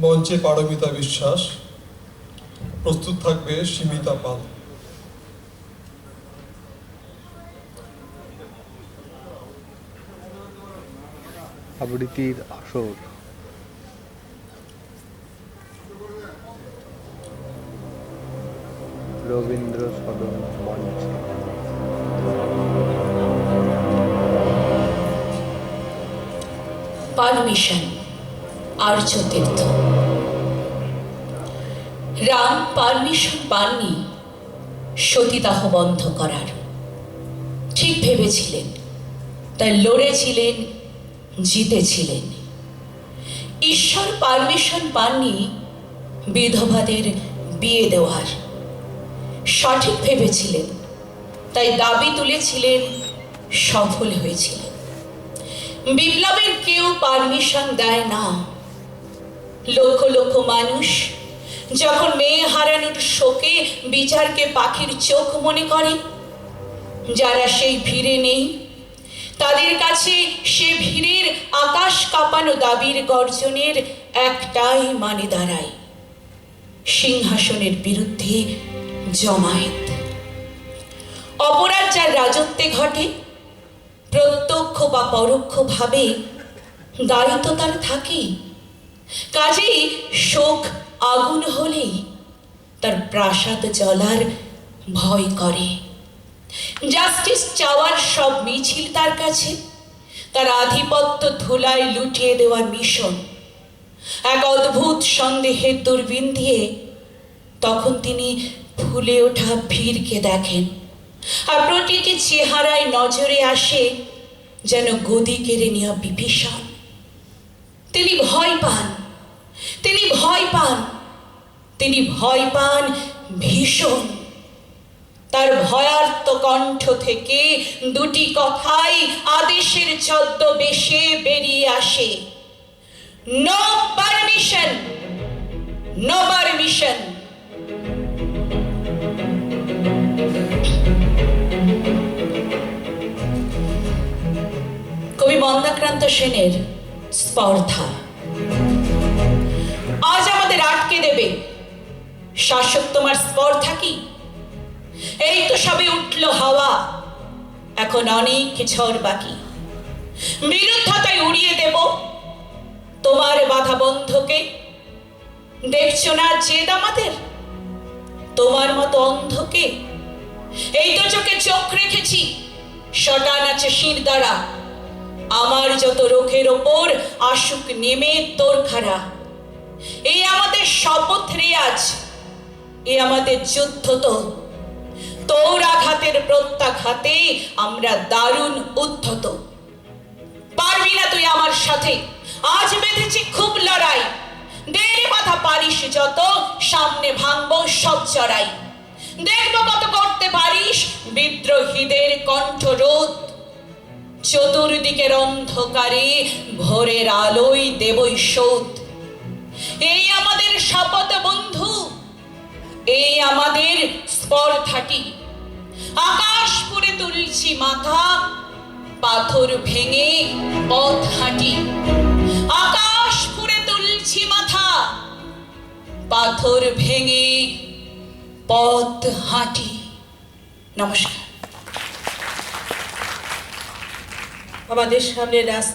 মঞ্চে পারমিতা বিশ্বাস প্রস্তুত থাকবে সীমিতা পাল। আবৃত্তির আসর। রবীন্দ্র সদন মঞ্চে। পারমিশন। আর্য তীর্থ রাম পারমিশন পাননি সতীদাহ বন্ধ করার। ঠিক ভেবেছিলেন, তাই লড়েছিলেন, জিতেছিলেন। ঈশ্বর পারমিশন পাননি বিধবাদের বিয়ে দেওয়ার। সঠিক ভেবেছিলেন, তাই দাবি তুলেছিলেন, সফল হয়েছিলেন। বিপ্লবের কেউ পারমিশন দেয় না। লক্ষ লক্ষ মানুষ। যখন মেয়ে হারানোর শোকে বিচারকে পাখির চোখ মনে করে, যারা সেই ভিড়ে নেই, তাদের কাছে সে ভিড়ের আকাশ কাঁপানো দাবির গর্জনের একটাই মানে দাঁড়ায়, সিংহাসনের বিরুদ্ধে জমায়েত। অপরাধ যার রাজত্বে ঘটে, প্রত্যক্ষ বা পরোক্ষভাবে দায়িত্ব তার থাকে কাজেই শোক আগুন হলেই তার প্রাসাদ জ্বলার ভয় করে। জাস্টিস চাওয়ার সব মিছিল তার কাছে, তার আধিপত্য ধুলায় লুটিয়ে দেওয়ার মিশন। এক অদ্ভুত সন্দেহের দূরবীন দিয়ে তখন তিনি ফুলে ওঠা ভিড়কে দেখেন আর প্রতিটি চেহারায় নজরে আসে যেন গদি কেড়ে নেওয়া বিভীষণ। তিনি পান। তিনি ভয় পান। তিনি ভয় পান ভীষণ। তার ভয়ার্ত কণ্ঠ থেকে দুটি কথাই আদেশের ছদ্মবেশে বেরিয়ে আসে। নো পারমিশন নো পারমিশন কবি মন্দাক্রান্ত সেনের স্পর্ধা। আজ আমাদের আটকে দেবে। শাসক তোমার স্পর্ধা কি? এই তো সবে উঠল হাওয়া। এখন অনেক ঝড় বাকি। বিরুদ্ধতায় উড়িয়ে দেব। তোমার বাধা বন্ধকে। দেখছ না জেদ আমাদের? তোমার মতো অন্ধকে। এই তো চোখে চোখ রেখেছি। শটান আছে শির দ্বারা। আমার যত রোখের ওপর আসুক নেমে তোর খারা এই আমাদের শপথ রেয়াজ এ আমাদের যুদ্ধ তো। তোর আঘাতের প্রত্যাঘাতে আমরা দারুণ উদ্ধত। পারবি না তুই আমার সাথে। আজ বেঁধেছি খুব লড়াই। দেড়ে মাথা পারিস যত, সামনে ভাঙবো সব চড়াই। দেখব কত করতে পারিস বিদ্রোহীদের কণ্ঠরোধ। চতুর্দিকের অন্ধকারে ভোরের আলোয় দেবই শোধ এই আমাদের শপথ বন্ধু, এই আমাদের স্পর্ধাটি। আকাশ পুরে তুলছি মাথা, পাথর ভেঙে পথ হাঁটি। আকাশ পুরে তুলছি মাথা, পাথর ভেঙে পথ হাঁটি। নমস্কার। আমাদের সামনে রাস্তা